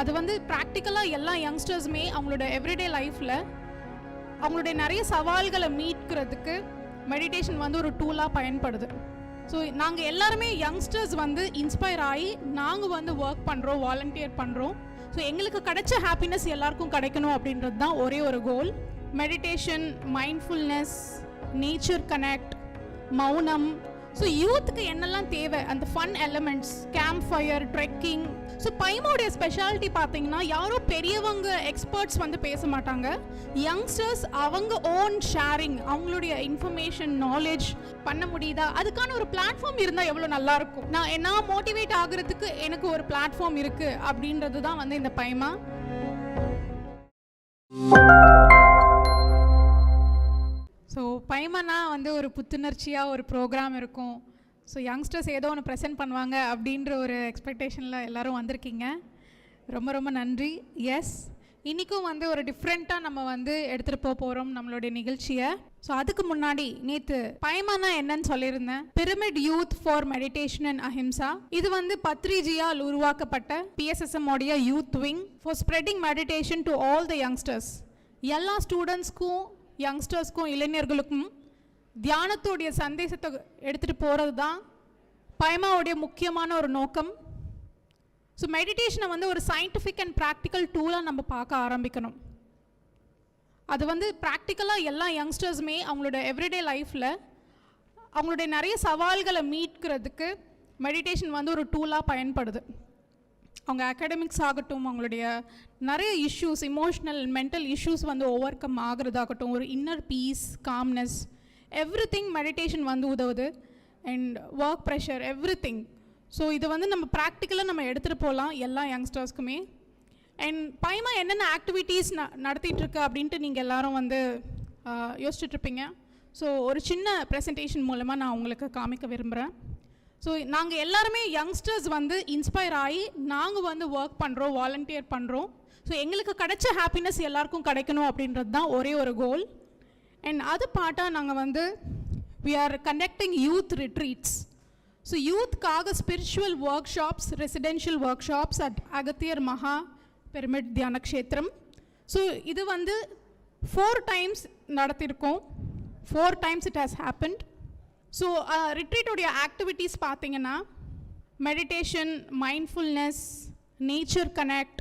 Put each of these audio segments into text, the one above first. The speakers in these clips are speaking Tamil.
அது வந்து ப்ராக்டிக்கலாக எல்லா யங்ஸ்டர்ஸுமே அவங்களோட எவ்ரிடே லைஃப்பில் அவங்களுடைய நிறைய சவால்களை மீட்கிறதுக்கு மெடிடேஷன் வந்து ஒரு டூலாக பயன்படுது. ஸோ நாங்கள் எல்லாருமே யங்ஸ்டர்ஸ் வந்து இன்ஸ்பயர் ஆகி நாங்கள் வந்து ஒர்க் பண்ணுறோம் வாலண்டியர் பண்ணுறோம் ஸோ எங்களுக்கு கிடைச்ச ஹாப்பினஸ் எல்லாருக்கும் கிடைக்கணும் அப்படின்றது தான் ஒரே ஒரு goal meditation mindfulness nature connect மௌனம். ஸோ யூத்துக்கு என்னெல்லாம் தேவை? அந்த fun elements camp fire trekking so பைமோடைய speciality பார்த்தீங்கன்னா யாரும் பெரியவங்க எக்ஸ்பர்ட்ஸ் வந்து பேச மாட்டாங்க. யங்ஸ்டர்ஸ் அவங்க ஓன் ஷேரிங் அவங்களுடைய இன்ஃபர்மேஷன் நாலேஜ் பண்ண முடியுதா? அதுக்கான ஒரு பிளாட்ஃபார்ம் இருந்தால் எவ்வளோ நல்லாயிருக்கும்? நான் என்ன மோட்டிவேட் ஆகுறதுக்கு எனக்கு ஒரு பிளாட்ஃபார்ம் இருக்குது அப்படின்றது தான் வந்து இந்த பைமா. ஸோ பைமனா வந்து ஒரு புத்துணர்ச்சியாக ஒரு ப்ரோக்ராம் இருக்கும். ஸோ யங்ஸ்டர்ஸ் ஏதோ ஒன்று ப்ரெசென்ட் பண்ணுவாங்க அப்படின்ற ஒரு எக்ஸ்பெக்டேஷனில் எல்லாரும் வந்திருக்கீங்க. ரொம்ப ரொம்ப நன்றி. எஸ் இன்றைக்கும் வந்து ஒரு டிஃப்ரெண்ட்டாக நம்ம வந்து எடுத்துகிட்டு போக போகிறோம் நம்மளுடைய நிகழ்ச்சியை. ஸோ அதுக்கு முன்னாடி நேற்று பைமனா என்னன்னு சொல்லியிருந்தேன். Pyramid youth for meditation and Ahimsa இது வந்து பத்ரிஜியால் உருவாக்கப்பட்ட பிஎஸ்எஸ்எம் உடைய youth wing for spreading meditation to all the youngsters எல்லா ஸ்டூடெண்ட்ஸ்க்கும் யங்ஸ்டர்ஸ்க்கும் இளைஞர்களுக்கும் தியானத்துடைய சந்தேசத்தை எடுத்துகிட்டு போகிறது தான் பயமாவுடைய முக்கியமான ஒரு நோக்கம். ஸோ மெடிடேஷனை வந்து ஒரு சயின்டிஃபிக் அண்ட் ப்ராக்டிக்கல் டூலாக நம்ம பார்க்க ஆரம்பிக்கணும். அது வந்து ப்ராக்டிக்கலாக எல்லா யங்ஸ்டர்ஸுமே அவங்களோட எவ்ரிடே லைஃப்பில் அவங்களுடைய நிறைய சவால்களை மீட்கிறதுக்கு மெடிடேஷன் வந்து ஒரு டூலாக பயன்படுது. அவங்க அகாடமிக்ஸ் ஆகட்டும் அவங்களுடைய நிறைய இஷ்யூஸ் இமோஷ்னல் மென்டல் இஷ்யூஸ் வந்து ஓவர் கம் ஆகிறதாகட்டும் ஒரு inner peace calmness everything meditation வந்து உதவுது. And work pressure everything so இதை வந்து நம்ம ப்ராக்டிக்கலாக நம்ம எடுத்துகிட்டு போகலாம் எல்லா யங்ஸ்டர்ஸ்க்குமே அண்ட் பயமாக என்னென்ன ஆக்டிவிட்டீஸ் ந நடத்திட்டுருக்கு அப்படின்ட்டு நீங்கள் எல்லாரும் வந்து யோசிச்சுட்ருப்பீங்க. ஸோ ஒரு சின்ன ப்ரெசன்டேஷன் மூலமாக நான் உங்களுக்கு காமிக்க விரும்புகிறேன் ஸோ நாங்கள் எல்லாருமே யங்ஸ்டர்ஸ் வந்து இன்ஸ்பயர் ஆகி நாங்கள் வந்து ஒர்க் பண்ணுறோம் வாலண்டியர் பண்ணுறோம் ஸோ எங்களுக்கு கிடைச்ச ஹாப்பினஸ் எல்லாருக்கும் கிடைக்கணும் அப்படின்றது தான் ஒரே ஒரு கோல் அண்ட் அது பாட்டாக நாங்கள் வந்து we are conducting youth retreats so யூத்க்காக spiritual workshops residential workshops at Agathiyar Maha pyramid Dhyana Kshetram so இது வந்து four times நடத்தியிருக்கோம் four times it has happened so ரிட்ரீட்டுடைய activities பார்த்தீங்கன்னா மெடிடேஷன் மைண்ட்ஃபுல்னஸ் நேச்சர் கனெக்ட்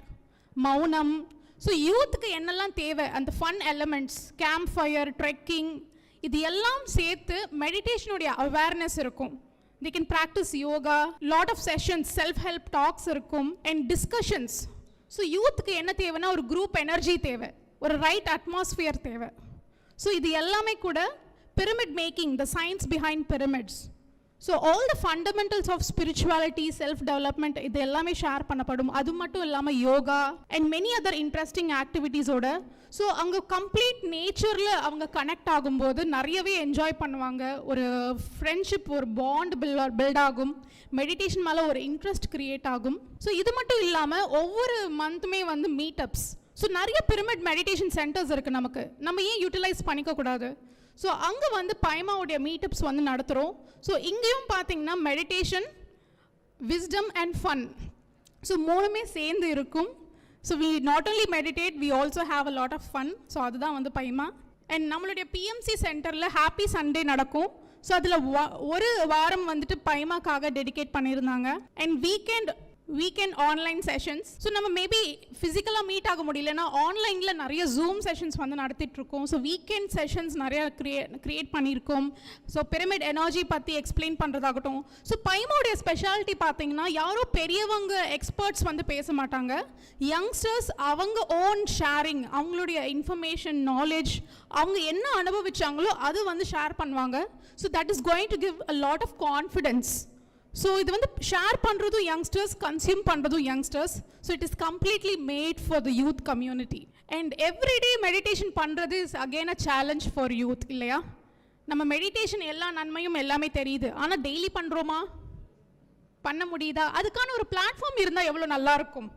மௌனம் ஸோ யூத்துக்கு என்னெல்லாம் தேவை? அந்த fun elements camp fire trekking இது எல்லாம் சேர்த்து மெடிடேஷனுடைய அவேர்னஸ் இருக்கும். They can practise yoga lot of sessions self help talks இருக்கும் அண்ட் டிஸ்கஷன்ஸ் ஸோ யூத்துக்கு என்ன தேவைன்னா ஒரு குரூப் எனர்ஜி தேவை. ஒரு ரைட் அட்மாஸ்ஃபியர் தேவை. ஸோ இது எல்லாமே கூட pyramid making the science behind pyramids so all the fundamentals of spirituality self development இது எல்லாமே ஷேர் பண்ணப்படும். அது மட்டும் இல்லாமல் yoga and many other interesting ஆக்டிவிட்டீஸோட so அங்கே கம்ப்ளீட் நேச்சரில் அவங்க கனெக்ட் ஆகும்போது நிறையவே என்ஜாய் பண்ணுவாங்க. ஒரு ஃப்ரெண்ட்ஷிப் ஒரு பாண்ட் பில் பில்ட் ஆகும். மெடிடேஷன் மேலே ஒரு இன்ட்ரெஸ்ட் க்ரியேட் ஆகும். ஸோ இது மட்டும் இல்லாமல் ஒவ்வொரு மந்த்துமே வந்து மீட்டப்ஸ் ஸோ நிறைய பிரமிட் மெடிடேஷன் சென்டர்ஸ் இருக்குது நமக்கு. நம்ம ஏன் யூட்டிலைஸ் பண்ணிக்க கூடாது? ஸோ அங்கே வந்து பயமாவுடைய மீட்டப்ஸ் வந்து நடத்துகிறோம் ஸோ இங்கேயும் பார்த்தீங்கன்னா meditation wisdom and fun so மூணுமே சேர்ந்து இருக்கும். So we not only meditate we also have a lot of fun so அதுதான் வந்து பைமா அண்ட் நம்மளுடைய பிஎம்சி சென்டரில் ஹாப்பி சண்டே நடக்கும். ஸோ அதில் ஒரு வாரம் வந்துட்டு பைமாக்காக டெடிகேட் பண்ணியிருந்தாங்க. And weekend weekend online sessions so நம்ம மேபி ஃபிசிக்கலாக மீட் ஆக முடியலன்னா ஆன்லைனில் நிறைய ஜூம் செஷன்ஸ் வந்து நடத்திட்டுருக்கோம். ஸோ வீக்கெண்ட் செஷன்ஸ் நிறைய க்ரியே க்ரியேட் பண்ணியிருக்கோம். ஸோ பிரமிட் எனர்ஜி பற்றி எக்ஸ்பிளைன் பண்ணுறதாகட்டும் ஸோ பைமோடைய ஸ்பெஷாலிட்டி பார்த்தீங்கன்னா யாரோ பெரியவங்க எக்ஸ்பர்ட்ஸ் வந்து பேச மாட்டாங்க. யங்ஸ்டர்ஸ் அவங்க ஓன் ஷேரிங் அவங்களுடைய இன்ஃபர்மேஷன் நாலேஜ் அவங்க என்ன அனுபவிச்சாங்களோ அது வந்து ஷேர் பண்ணுவாங்க. So that is going to give a lot of confidence so இது வந்து ஷேர் பண்ணுறதும் யங்ஸ்டர்ஸ் கன்சியூம் பண்ணுறதும் youngsters so it is completely made for the youth community and everyday meditation பண்ணுறது is again a challenge for youth இல்லையா? நம்ம மெடிடேஷன் எல்லா நன்மையும் எல்லாமே தெரியுது. ஆனால் டெய்லி பண்ணுறோமா பண்ண முடியுதா? அதுக்கான ஒரு பிளாட்ஃபார்ம் இருந்தால் எவ்வளோ நல்லாயிருக்கும்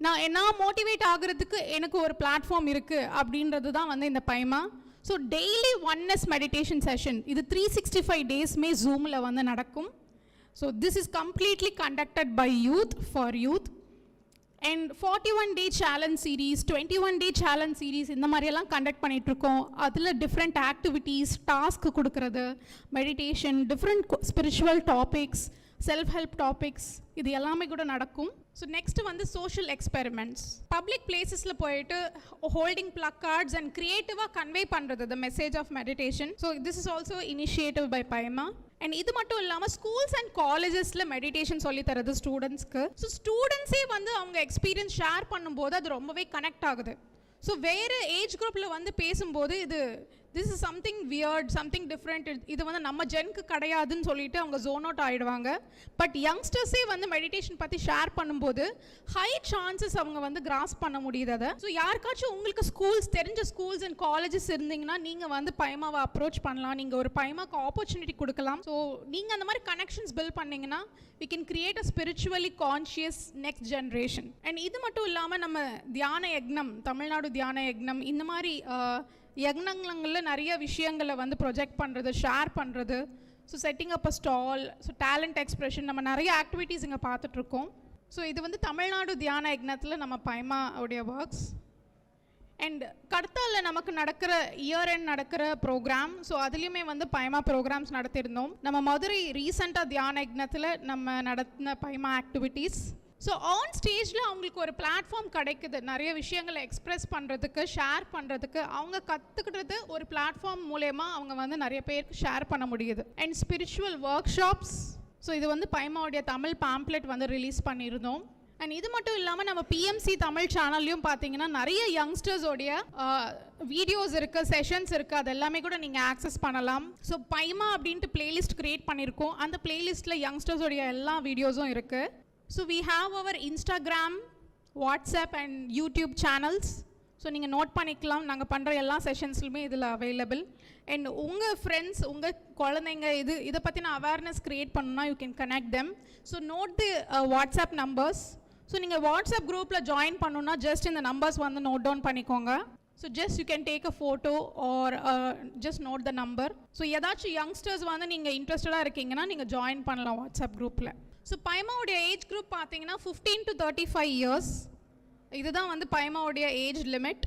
நான் நான் மோட்டிவேட் ஆகுறதுக்கு எனக்கு ஒரு பிளாட்ஃபார்ம் இருக்குது அப்படின்றது தான் வந்து இந்த Pyma? So daily oneness meditation session இது த்ரீ சிக்ஸ்டி ஃபைவ் டேஸ்மே ஜூமில் வந்து நடக்கும். So this is completely conducted by youth for youth and forty one day challenge series twenty one day challenge series இந்த மாதிரியெல்லாம் கண்டக்ட் பண்ணிகிட்ருக்கோம் அதில் டிஃப்ரெண்ட் ஆக்டிவிட்டீஸ் டாஸ்க் கொடுக்கறது meditation different spiritual topics self help topics இது எல்லாமே கூட நடக்கும். ஸோ நெக்ஸ்ட் வந்து சோஷியல் எக்ஸ்பெரிமெண்ட்ஸ் பப்ளிக் பிளேசஸில் போயிட்டு holding placards and க்ரியேட்டிவாக convey பண்ணுறது the message of meditation so this is also initiative by Pyma and இது மட்டும் இல்லாமல் ஸ்கூல்ஸ் அண்ட் காலேஜஸில் மெடிடேஷன் சொல்லி தரது ஸ்டூடெண்ட்ஸ்க்கு ஸோ ஸ்டூடெண்ட்ஸே வந்து அவங்க எக்ஸ்பீரியன்ஸ் ஷேர் பண்ணும்போது அது ரொம்பவே கனெக்ட் ஆகுது. ஸோ வேறு ஏஜ் குரூப்பில் வந்து பேசும்போது இது this is something weird something different இது வந்து நம்ம ஜென்க்கு கிடையாதுன்னு சொல்லிட்டு அவங்க ஜோன் அவுட் ஆகிடுவாங்க பட் யங்ஸ்டர்ஸே வந்து மெடிடேஷன் பற்றி ஷேர் பண்ணும்போது ஹை சான்சஸ் அவங்க வந்து கிராஸ் பண்ண முடியுது அதை. ஸோ யாருக்காச்சும் உங்களுக்கு ஸ்கூல்ஸ் தெரிஞ்ச ஸ்கூல்ஸ் அண்ட் காலேஜஸ் இருந்தீங்கன்னா நீங்கள் வந்து பயமாவை அப்ரோச் பண்ணலாம். நீங்கள் ஒரு பயமாக்கு ஆப்பர்ச்சுனிட்டி கொடுக்கலாம். ஸோ நீங்கள் அந்த மாதிரி கனெக்ஷன்ஸ் பில்ட் பண்ணீங்கன்னா we can create a spiritually conscious next generation and இது மட்டும் இல்லாமல் நம்ம தியான யக்னம் தமிழ்நாடு தியான யக்னம் இந்த மாதிரி யக்னங்களில் நிறைய விஷயங்களை வந்து ப்ரொஜெக்ட் பண்ணுறது ஷேர் பண்ணுறது so setting up a stall so talent expression நம்ம நிறைய ஆக்டிவிட்டீஸ் இங்கே பார்த்துட்ருக்கோம். ஸோ இது வந்து தமிழ்நாடு தியான யக்னத்தில் நம்ம பைமா உடைய ஒர்க்ஸ் அண்ட் கடத்தால நமக்கு நடக்கிற இயர் எண்ட் நடக்கிற ப்ரோக்ராம் ஸோ அதுலேயுமே வந்து பைமா ப்ரோக்ராம்ஸ் நடத்தியிருந்தோம். நம்ம மதுரை ரீசெண்டாக தியான யக்னத்தில் நம்ம நடத்தின பைமா ஆக்டிவிட்டீஸ் ஸோ ஆன் ஸ்டேஜில் அவங்களுக்கு ஒரு பிளாட்ஃபார்ம் கிடைக்குது. நிறைய விஷயங்களை எக்ஸ்ப்ரெஸ் பண்ணுறதுக்கு ஷேர் பண்ணுறதுக்கு அவங்க கற்றுக்கிட்டது ஒரு பிளாட்ஃபார்ம் மூலயமா அவங்க வந்து நிறைய பேருக்கு ஷேர் பண்ண முடியுது. And spiritual workshops so இது வந்து பைமாவுடைய தமிழ் பாம்ப்ளெட் வந்து ரிலீஸ் பண்ணியிருந்தோம். அண்ட் இது மட்டும் இல்லாமல் நம்ம பிஎம்சி தமிழ் சேனல்லையும் பார்த்தீங்கன்னா நிறைய யங்ஸ்டர்ஸோடைய வீடியோஸ் இருக்குது செஷன்ஸ் இருக்குது அது எல்லாமே கூட நீங்கள் ஆக்சஸ் பண்ணலாம். ஸோ பைமா அப்படின்ட்டு பிளேலிஸ்ட் க்ரியேட் பண்ணியிருக்கோம். அந்த பிளேலிஸ்ட்டில் யங்ஸ்டர்ஸோடைய எல்லா வீடியோஸும் இருக்குது so we have our Instagram WhatsApp and YouTube channels so நீங்கள் நோட் பண்ணிக்கலாம். நாங்கள் பண்ணுற எல்லா செஷன்ஸ்லுமே இதில் அவைலபிள் அண்ட் உங்கள் ஃப்ரெண்ட்ஸ் உங்கள் குழந்தைங்க இது இதை பற்றின அவேர்னஸ் க்ரியேட் பண்ணணும்னா you can connect them so note the WhatsApp numbers so நீங்கள் வாட்ஸ்அப் குரூப்பில் ஜாயின் பண்ணணுன்னா ஜஸ்ட் இந்த நம்பர்ஸ் வந்து நோட் டவுன் பண்ணிக்கோங்க. So just you can take a photo or just note the number so ஏதாச்சும் யங்ஸ்டர்ஸ் வந்து நீங்கள் இன்ட்ரெஸ்டடாக இருக்கீங்கன்னா நீங்கள் ஜாயின் பண்ணலாம் வாட்ஸ்அப் குரூப்பில் ஸோ பைமாவுடைய ஏஜ் குரூப் பார்த்தீங்கன்னா fifteen to thirty five years இதுதான் வந்து பைமாவுடைய ஏஜ் லிமிட்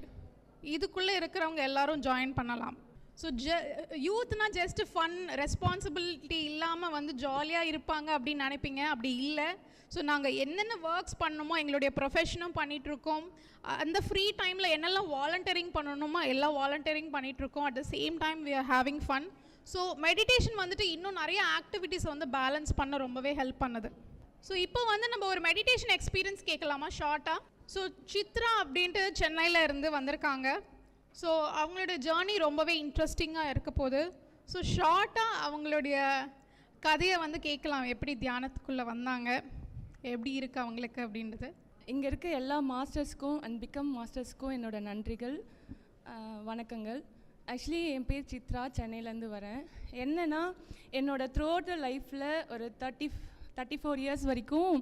இதுக்குள்ளே இருக்கிறவங்க எல்லாரும் ஜாயின் பண்ணலாம். ஸோ ஜ யூத்னா ஜஸ்ட் ஃபன் ரெஸ்பான்சிபிலிட்டி இல்லாமல் வந்து ஜாலியாக இருப்பாங்க அப்படின்னு நினைப்பீங்க. அப்படி இல்லை. ஸோ நாங்கள் என்னென்ன ஒர்க்ஸ் பண்ணணுமோ எங்களுடைய ப்ரொஃபஷனும் பண்ணிகிட்ருக்கோம் அந்த ஃப்ரீ டைமில் என்னெல்லாம் வாலண்டியரிங் பண்ணணுமோ எல்லாம் வாலண்டியரிங் பண்ணிகிட்ருக்கோம் at the same time we are having fun so meditation வந்துட்டு இன்னும் நிறைய ஆக்டிவிட்டீஸ் வந்து பேலன்ஸ் பண்ண ரொம்பவே ஹெல்ப் பண்ணுது. ஸோ இப்போ வந்து நம்ம ஒரு மெடிடேஷன் எக்ஸ்பீரியன்ஸ் கேட்கலாமா? ஷார்ட்டாக ஸோ சித்ரா அப்படின்ட்டு சென்னையில் இருந்து வந்திருக்காங்க. ஸோ அவங்களோட ஜேர்னி ரொம்பவே இன்ட்ரெஸ்டிங்காக இருக்க போகுது. ஸோ ஷார்ட்டாக அவங்களுடைய கதையை வந்து கேட்கலாம். எப்படி தியானத்துக்குள்ளே வந்தாங்க? எப்படி இருக்கு அவங்களுக்கு அப்படின்றது. இங்கே இருக்க எல்லா மாஸ்டர்ஸ்க்கும் அண்ட் பிகம் மாஸ்டர்ஸ்க்கும் என்னோட நன்றிகள் வணக்கங்கள். ஆக்சுவலி என் பேர் சித்ரா சென்னையிலேருந்து வரேன். என்னென்னா என்னோட த்ரோட் லைஃப்பில் ஒரு தேர்ட்டி தேர்ட்டி ஃபோர் இயர்ஸ் வரைக்கும்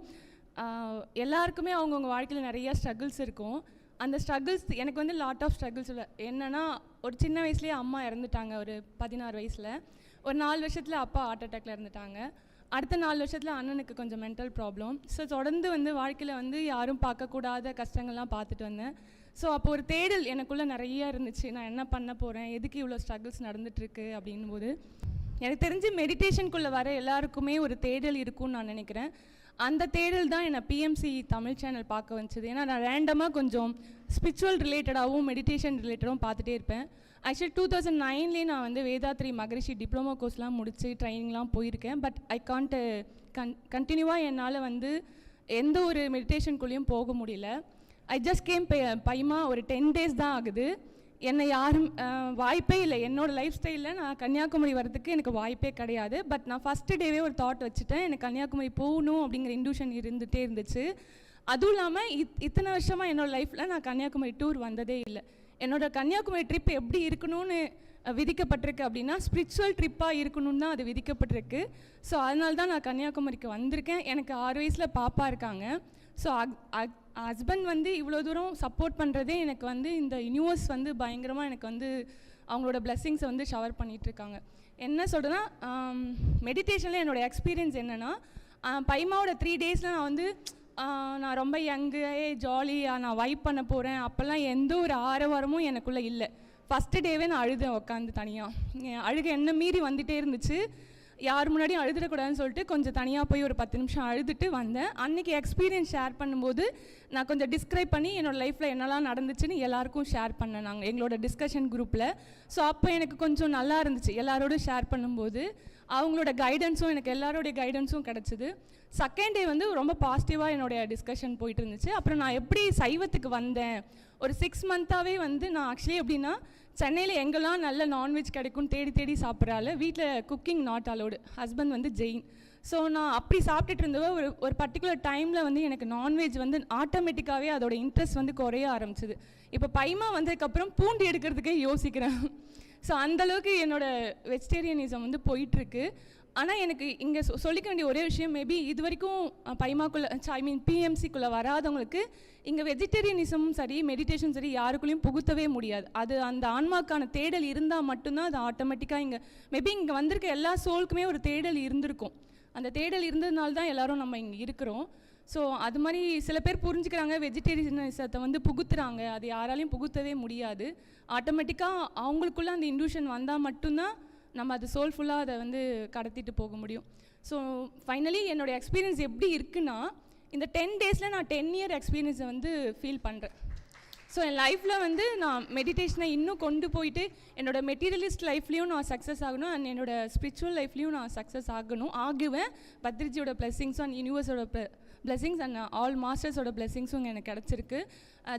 எல்லாருக்குமே அவங்கவுங்க வாழ்க்கையில் நிறைய ஸ்ட்ரகிள்ஸ் இருக்கும். அந்த ஸ்ட்ரகிள்ஸ் எனக்கு வந்து லாட் ஆஃப் ஸ்ட்ரகிள்ஸ் இல்லை என்னென்னா ஒரு சின்ன வயசுலேயே அம்மா இறந்துட்டாங்க ஒரு பதினாறு வயசில். ஒரு நாலு வருஷத்தில் அப்பா ஹார்ட் அட்டாக்ல இறந்துட்டாங்க. அடுத்த நாலு வருஷத்தில் அண்ணனுக்கு கொஞ்சம் மென்டல் ப்ராப்ளம் ஸோ தொடர்ந்து வந்து வாழ்க்கையில் வந்து யாரும் பார்க்கக்கூடாத கஷ்டங்கள்லாம் பார்த்துட்டு வந்தேன். ஸோ அப்போ ஒரு தேடல் எனக்குள்ளே நிறைய இருந்துச்சு. நான் என்ன பண்ண போகிறேன் எதுக்கு இவ்வளோ ஸ்ட்ரகிள்ஸ் நடந்துட்டுருக்கு? அப்படின் போது எனக்கு தெரிஞ்சு மெடிடேஷனுக்குள்ளே வர எல்லாருக்குமே ஒரு தேடல் இருக்கும்னு நான் நினைக்கிறேன். அந்த தேடல் தான் என்னை பிஎம்சி தமிழ் சேனல் பார்க்க வந்துச்சு ஏன்னா நான் ரேண்டமாக கொஞ்சம் ஸ்பிரிச்சுவல் ரிலேட்டடாகவும் மெடிடேஷன் ரிலேட்டடாகவும் பார்த்துட்டே இருப்பேன். ஆக்சுவலி டூ தௌசண்ட் நைன்லேயே நான் வந்து வேதாத்ரி மகரிஷி டிப்ளமோ கோர்ஸ்லாம் முடித்து ட்ரைனிங்லாம் போயிருக்கேன். பட் ஐ காண்ட் கன் கண்டினியூவாக என்னால் வந்து எந்த ஒரு மெடிடேஷனுக்குள்ளேயும் போக முடியல. ஐ ஜஸ்ட் கேம் பைமா ஒரு டென் டேஸ் தான் ஆகுது. என்னை யாரும் வாய்ப்பே இல்லை. என்னோடய லைஃப் ஸ்டைலில் நான் கன்னியாகுமரி வரதுக்கு எனக்கு வாய்ப்பே கிடையாது. பட் நான் ஃபஸ்ட்டு டேவே ஒரு தாட் வச்சுட்டேன். எனக்கு கன்னியாகுமரி போகணும் அப்படிங்கிற இன்டியூஷன் இருந்துகிட்டே இருந்துச்சு. அதுவும் இல்லாமல் இத் இத்தனை வருஷமாக என்னோடய லைஃப்பில் நான் கன்னியாகுமரி டூர் வந்ததே இல்லை. என்னோட கன்னியாகுமரி ட்ரிப் எப்படி இருக்கணும்னு விதிக்கப்பட்டிருக்கு அப்படின்னா ஸ்பிரிச்சுவல் ட்ரிப்பாக இருக்கணும்னு தான் அது விதிக்கப்பட்டிருக்கு. ஸோ அதனால தான் நான் கன்னியாகுமரிக்கு வந்திருக்கேன். எனக்கு ஆறு வயசில் பாப்பா இருக்காங்க. ஸோ ஹஸ்பண்ட் வந்து இவ்வளோ தூரம் சப்போர்ட் பண்ணுறதே எனக்கு வந்து இந்த யூனிவர்ஸ் வந்து பயங்கரமாக எனக்கு வந்து அவங்களோட பிளெஸ்ஸிங்ஸை வந்து ஷவர் பண்ணிகிட்ருக்காங்க என்ன சொல்கிறேன்னா மெடிடேஷனில் என்னோட எக்ஸ்பீரியன்ஸ் என்னென்னா பைமாவோட த்ரீ டேஸில் நான் வந்து நான் ரொம்ப யங்கு ஜாலியாக நான் வைப் பண்ண போகிறேன் அப்போல்லாம் எந்த ஒரு ஆரவாரமும் எனக்குள்ளே இல்லை. ஃபஸ்ட்டு டேவே நான் அழுதேன் உட்காந்து தனியாக அழுக என்ன மீறி வந்துகிட்டே இருந்துச்சு. யார் முன்னாடியும் அழுதுடக்கூடாதுன்னு சொல்லிட்டு கொஞ்சம் தனியாக போய் ஒரு பத்து நிமிஷம் அழுதுட்டு வந்தேன். அன்றைக்கி எக்ஸ்பீரியன்ஸ் ஷேர் பண்ணும்போது நான் கொஞ்சம் டிஸ்கிரைப் பண்ணி என்னோடய லைஃப்பில் என்னெல்லாம் நடந்துச்சுன்னு எல்லாருக்கும் ஷேர் பண்ணேன் நாங்கள் எங்களோட டிஸ்கஷன் குரூப்பில் ஸோ அப்போ எனக்கு கொஞ்சம் நல்லா இருந்துச்சு. எல்லாரோடும் ஷேர் பண்ணும்போது அவங்களோட கைடன்ஸும் எனக்கு எல்லாரோடைய கைடன்ஸும் கிடச்சிது. செகண்ட் டே வந்து ரொம்ப பாசிட்டிவாக என்னுடைய டிஸ்கஷன் போயிட்டு இருந்துச்சு. அப்புறம் நான் எப்படி சைவத்துக்கு வந்தேன்? ஒரு சிக்ஸ் மந்த்தாகவே வந்து நான் ஆக்சுவலி எப்படின்னா சென்னையில் எங்கெல்லாம் நல்ல நான்வெஜ் கிடைக்கும் தேடி தேடி சாப்பிட்றால வீட்டில் குக்கிங் நாட் அலோடு ஹஸ்பண்ட் வந்து ஜெயின். ஸோ நான் அப்படி சாப்பிட்டுட்டு இருந்தவ ஒரு ஒரு பர்டிகுலர் டைமில் வந்து எனக்கு நான்வெஜ் வந்து ஆட்டோமேட்டிக்காகவே அதோட இன்ட்ரெஸ்ட் வந்து குறைய ஆரம்பிச்சிது. இப்போ பைமா வந்ததுக்கப்புறம் பூண்டு எடுக்கிறதுக்கே யோசிக்கிறேன். ஸோ அந்தளவுக்கு என்னோடய வெஜிடேரியனிசம் வந்து போயிட்டுருக்கு ஆனால் எனக்கு இங்கே சொ சொல்லிக்க வேண்டிய ஒரே விஷயம் மேபி இது வரைக்கும் பைமாக்குள்ளே ஐ மீன் பிஎம்சிக்குள்ளே வராதவங்களுக்கு இங்கே வெஜிடேரியனிசமும் சரி மெடிடேஷன் சரி யாருக்குள்ளேயும் புகுத்தவே முடியாது. அது அந்த ஆன்மாக்கான தேடல் இருந்தால் மட்டும்தான் அது ஆட்டோமேட்டிக்காக இங்கே மேபி இங்கே வந்திருக்க எல்லா சோலுக்குமே ஒரு தேடல் இருந்திருக்கும். அந்த தேடல் இருந்ததுனால தான் எல்லாரும் நம்ம இங்கே இருக்கிறோம். ஸோ அது மாதிரி சில பேர் புரிஞ்சுக்கிறாங்க வெஜிடேரியனிசத்தை வந்து புகுத்துறாங்க. அது யாராலையும் புகுத்தவே முடியாது. ஆட்டோமேட்டிக்காக அவங்களுக்குள்ள அந்த இன்டியூஷன் வந்தால் மட்டும்தான் நம்ம அது சோல்ஃபுல்லாக அதை வந்து கடத்திட்டு போக முடியும். ஸோ ஃபைனலி என்னோட எக்ஸ்பீரியன்ஸ் எப்படி இருக்குன்னா இந்த டென் டேஸில் நான் டென் இயர் எக்ஸ்பீரியன்ஸை வந்து ஃபீல் பண்ணுறேன் ஸோ என் லைஃப்பில் வந்து நான் மெடிடேஷனை இன்னும் கொண்டு போயிட்டு என்னோடய மெட்டீரியலிஸ்ட் லைஃப்லேயும் நான் சக்ஸஸ் ஆகணும் அண்ட் என்னோடய ஸ்பிரிச்சுவல் லைஃப்லேயும் நான் சக்ஸஸ் ஆகணும் ஆகுவேன். பத்ரிஜியோட பிளெஸிங்ஸும் அண்ட் யூனிவர்ஸோட பிளெஸிங்ஸ் அண்ட் ஆல் மாஸ்டர்ஸோட பிளெஸிங்ஸும் எனக்கு கிடச்சிருக்கு.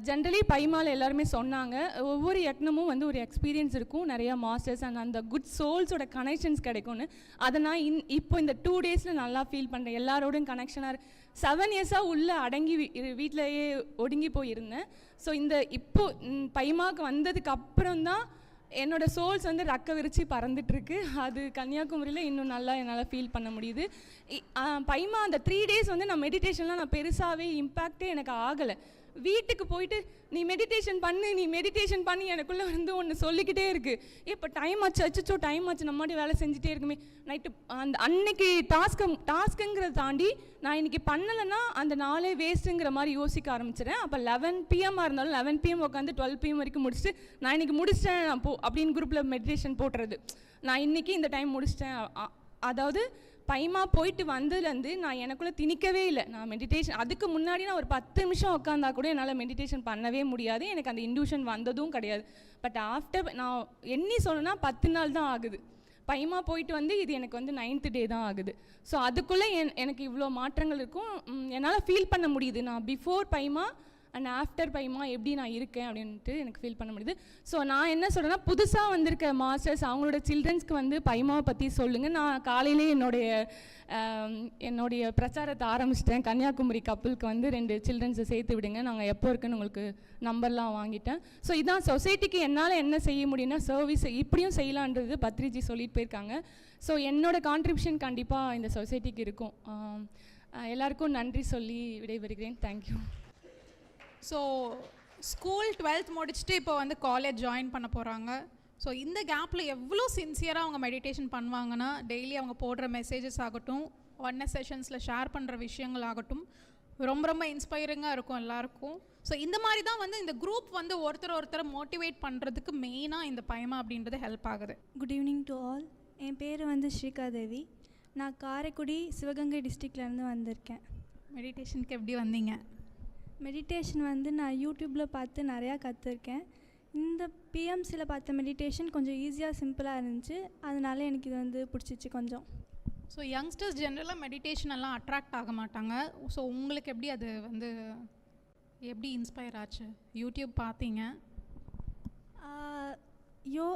ஜென்ரலி பைமால் எல்லாருமே சொன்னாங்க. ஒவ்வொரு யக்னமும் வந்து ஒரு எக்ஸ்பீரியன்ஸ் இருக்கும். நிறையா மாஸ்டர்ஸ் அண்ட் அந்த குட் சோல்ஸோட கனெக்ஷன்ஸ் கிடைக்கும்னு. அதை நான் இன் இப்போ இந்த டூ டேஸில் நல்லா ஃபீல் பண்ணுறேன் எல்லாரோடும் கனெக்ஷனாக செவன் இயர்ஸாக உள்ளே அடங்கி வீட்டிலையே ஒடுங்கி போயிருந்தேன். ஸோ இந்த இப்போ பைமாவுக்கு பைமாக்கு வந்ததுக்கு அப்புறம் தான் என்னோட சோல்ஸ் வந்து ரக்க விரிச்சு பறந்துட்டுருக்கு. அது கன்னியாகுமரியில் இன்னும் நல்லா என்னால் ஃபீல் பண்ண முடியுது. பைமா அந்த த்ரீ டேஸ் வந்து நான் மெடிடேஷன்லாம் நான் பெருசாகவே இம்பேக்டே எனக்கு ஆகலை. வீட்டுக்கு போயிட்டு நீ மெடிடேஷன் பண்ணு நீ மெடிடேஷன் பண்ணி எனக்குள்ளே வந்து ஒன்று சொல்லிக்கிட்டே இருக்கு. இப்போ டைம் ஆச்சு அச்சோ டைம் ஆச்சு நம்ம மாதிரி வேலை செஞ்சுட்டே இருக்குமே. நைட்டு அந்த அன்னைக்கு டாஸ்க்கு டாஸ்க்குங்கிறத தாண்டி நான் இன்னைக்கு பண்ணலைன்னா அந்த நாளே வேஸ்ட்டுங்கிற மாதிரி யோசிக்க ஆரம்பிச்சிடேன் அப்போ லெவன் பிஎம்மாக இருந்தாலும் லெவன் பிஎம் உட்காந்து டுவெல் பிஎம் வரைக்கும் முடிச்சுட்டு நான் இன்னைக்கு முடிச்சிட்டேன் நான் போ அப்படின்னு குரூப்பில் மெடிடேஷன் போட்டுறது. நான் இன்னைக்கு இந்த டைம் முடிச்சிட்டேன். அதாவது பைமா போயிட்டு வந்ததுலேருந்து நான் எனக்குள்ளே திணிக்கவே இல்லை. நான் மெடிடேஷன் அதுக்கு முன்னாடி நான் ஒரு பத்து நிமிஷம் உட்காந்தா கூட என்னால் மெடிடேஷன் பண்ணவே முடியாது. எனக்கு அந்த இன்டியூஷன் வந்ததும் கிடையாது. பட் ஆஃப்டர் நான் எண்ணி சொல்லணும்னா பத்து நாள் தான் ஆகுது. பைமா போயிட்டு வந்து இது எனக்கு வந்து நைன்த் டே தான் ஆகுது. ஸோ அதுக்குள்ளே என் எனக்கு இவ்வளோ மாற்றங்கள் இருக்கும். என்னால் ஃபீல் பண்ண முடியுது. நான் before Pyma and after Pyma எப்படி நான் இருக்கேன் அப்படின்ட்டு எனக்கு ஃபீல் பண்ண முடியுது. ஸோ நான் என்ன சொல்கிறேன்னா புதுசாக வந்திருக்க மாஸ்டர்ஸ் அவங்களோட சில்ட்ரன்ஸ்க்கு வந்து பைமாவை பற்றி சொல்லுங்கள் நான் காலையிலே என்னுடைய என்னுடைய பிரச்சாரத்தை ஆரம்பிச்சிட்டேன். கன்னியாகுமரி கப்பலுக்கு வந்து ரெண்டு சில்ட்ரன்ஸை சேர்த்து விடுங்க. நாங்கள் எப்போ இருக்குன்னு உங்களுக்கு நம்பர்லாம் வாங்கிட்டேன். ஸோ இதான் சொசைட்டிக்கு என்னால் என்ன செய்ய முடியும்னா சர்வீஸ் இப்படியும் செய்யலான்றது பத்ரிஜி சொல்லிட்டு போயிருக்காங்க. ஸோ என்னோட கான்ட்ரிபியூஷன் கண்டிப்பாக இந்த சொசைட்டிக்கு இருக்கும். எல்லாருக்கும் நன்றி சொல்லி விடைபெறுகிறேன். தேங்க்யூ ஸோ ஸ்கூல் டுவெல்த் முடிச்சுட்டு இப்போ வந்து காலேஜ் ஜாயின் பண்ண போகிறாங்க ஸோ இந்த கேப்பில் எவ்வளோ சின்சியராக அவங்க மெடிடேஷன் பண்ணுவாங்கன்னா டெய்லி அவங்க போடுற மெசேஜஸ் ஆகட்டும் ஒன்ன செஷன்ஸில் ஷேர் பண்ணுற விஷயங்கள் ஆகட்டும் ரொம்ப ரொம்ப இன்ஸ்பைரிங்காக இருக்கும் எல்லாருக்கும். ஸோ இந்த மாதிரி தான் வந்து இந்த குரூப் வந்து ஒருத்தர் ஒருத்தரை மோட்டிவேட் பண்ணுறதுக்கு மெயினாக இந்த பயமா அப்படின்றது ஹெல்ப் ஆகுது. குட் ஈவினிங் டு ஆல் என் பேர் வந்து ஸ்ரீகாதேவி நான் காரைக்குடி சிவகங்கை டிஸ்ட்ரிக்ட்லேருந்து வந்திருக்கேன். மெடிடேஷனுக்கு எப்படி வந்தீங்க? மெடிடேஷன் வந்து நான் யூடியூப்பில் பார்த்து நிறையா கற்றுருக்கேன் இந்த பிஎம்சியில் பார்த்த மெடிடேஷன் கொஞ்சம் ஈஸியாக சிம்பிளாக இருந்துச்சு. அதனால எனக்கு இது வந்து பிடிச்சிச்சு கொஞ்சம். ஸோ யங்ஸ்டர்ஸ் ஜென்ரலாக மெடிடேஷன் எல்லாம் அட்ராக்ட் ஆக மாட்டாங்க. ஸோ உங்களுக்கு எப்படி அது வந்து எப்படி இன்ஸ்பயர் ஆச்சு? யூடியூப் பார்த்தீங்க? யோ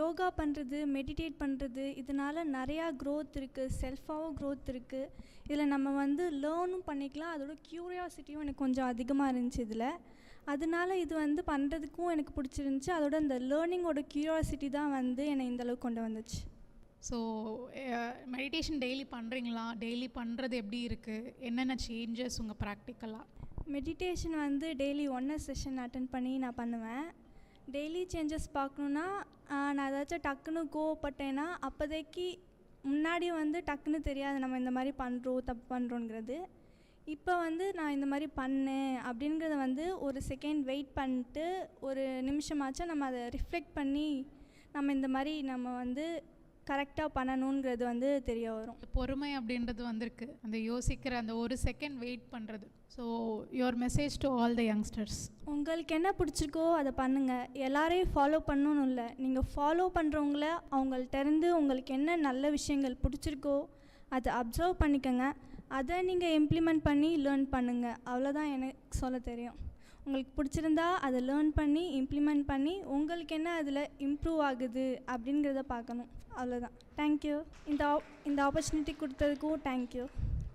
யோகா பண்ணுறது மெடிடேட் பண்ணுறது இதனால் நிறையா க்ரோத் இருக்குது செல்ஃபாகவும் க்ரோத் இருக்குது இதில் நம்ம வந்து லேர்னும் பண்ணிக்கலாம். அதோட க்யூரியாசிட்டியும் எனக்கு கொஞ்சம் அதிகமாக இருந்துச்சு இதில். அதனால இது வந்து பண்ணுறதுக்கும் எனக்கு பிடிச்சிருந்துச்சி. அதோட இந்த லேர்னிங்கோட க்யூரியாசிட்டி தான் வந்து என்னை இந்த அளவுக்கு கொண்டு வந்துச்சு. ஸோ மெடிடேஷன் டெய்லி பண்ணுறீங்களா டெய்லி பண்ணுறது எப்படி இருக்குது என்னென்ன சேஞ்சஸ் உங்கள் ப்ராக்டிக்கலாக மெடிடேஷன் வந்து டெய்லி ஒன்ன செஷன் அட்டன் பண்ணி நான் பண்ணுவேன். டெய்லி சேஞ்சஸ் பார்க்கணுன்னா நான் ஏதாச்சும் டக்குன்னு கோவப்பட்டேன்னா அப்போதைக்கு முன்னாடி வந்து டக்குன்னு தெரியாது நம்ம இந்த மாதிரி பண்ணுறோம் தப்பு பண்ணுறோங்கிறது இப்போ வந்து நான் இந்த மாதிரி பண்ணேன் அப்படிங்கிறத வந்து ஒரு செகண்ட் வெயிட் பண்ணிட்டு ஒரு நிமிஷமாச்சும் நம்ம அதை ரிஃப்ளெக்ட் பண்ணி நம்ம இந்த மாதிரி நம்ம வந்து கரெக்டாக பண்ணணுங்கிறது வந்து தெரிய வரும். பொறுமை அப்படின்றது வந்திருக்கு. அந்த யோசிக்கிற அந்த ஒரு செகண்ட் வெயிட் பண்ணுறது so your message to all the youngsters உங்களுக்கு என்ன பிடிச்சிருக்கோ அதை பண்ணுங்கள் எல்லாரையும் ஃபாலோ பண்ணணும் இல்லை. நீங்கள் ஃபாலோ பண்ணுறவங்கள அவங்கள்ட்ட இருந்து உங்களுக்கு என்ன நல்ல விஷயங்கள் பிடிச்சிருக்கோ அதை அப்சர்வ் பண்ணிக்கோங்க. அதை நீங்கள் இம்ப்ளிமெண்ட் பண்ணி லேர்ன் பண்ணுங்கள் அவ்வளோதான் எனக்கு சொல்ல தெரியும். உங்களுக்கு பிடிச்சிருந்தா அதை லேர்ன் பண்ணி இம்ப்ளிமெண்ட் பண்ணி உங்களுக்கு என்ன அதில் இம்ப்ரூவ் ஆகுது அப்படிங்கிறத பார்க்கணும். அவ்வளோதான் தேங்க்யூ இந்த இந்த opportunity கொடுத்ததுக்கும் thank you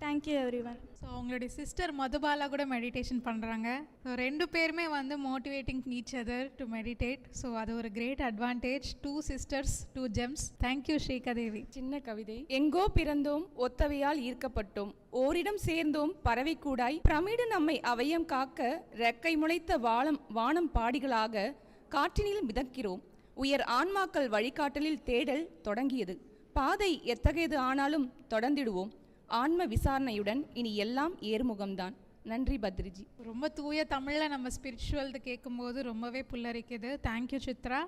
thank you everyone so அவங்களுடைய சிஸ்டர் மதுபாலா கூட மெடிடேஷன் பண்ணுறாங்க ஸோ ரெண்டு பேருமே வந்து motivating each other to meditate so அது ஒரு great advantage two sisters two gems thank you Srikadevi சின்ன கவிதை. எங்கோ பிறந்தோம் ஒத்தவையால் ஈர்க்கப்பட்டோம். ஓரிடம் சேர்ந்தோம் பறவை கூடாய் பிரமிடு நம்மை அவயம் காக்க ரெக்கை முளைத்த வானம் வானம் பாடிகளாக காற்றினில் மிதக்கிறோம். உயர் ஆன்மாக்கள் வழிகாட்டலில் தேடல் தொடங்கியது. பாதை எத்தகையது ஆனாலும் தொடர்ந்திடுவோம். ஆன்ம விசாரணையுடன் இனி எல்லாம் ஏறுமுகம்தான். நன்றி பத்ரிஜி. ரொம்ப தூய தமிழில் நம்ம ஸ்பிரிச்சுவல்து கேட்கும்போது ரொம்பவே புல்லரிக்குது. Thank you Chitra.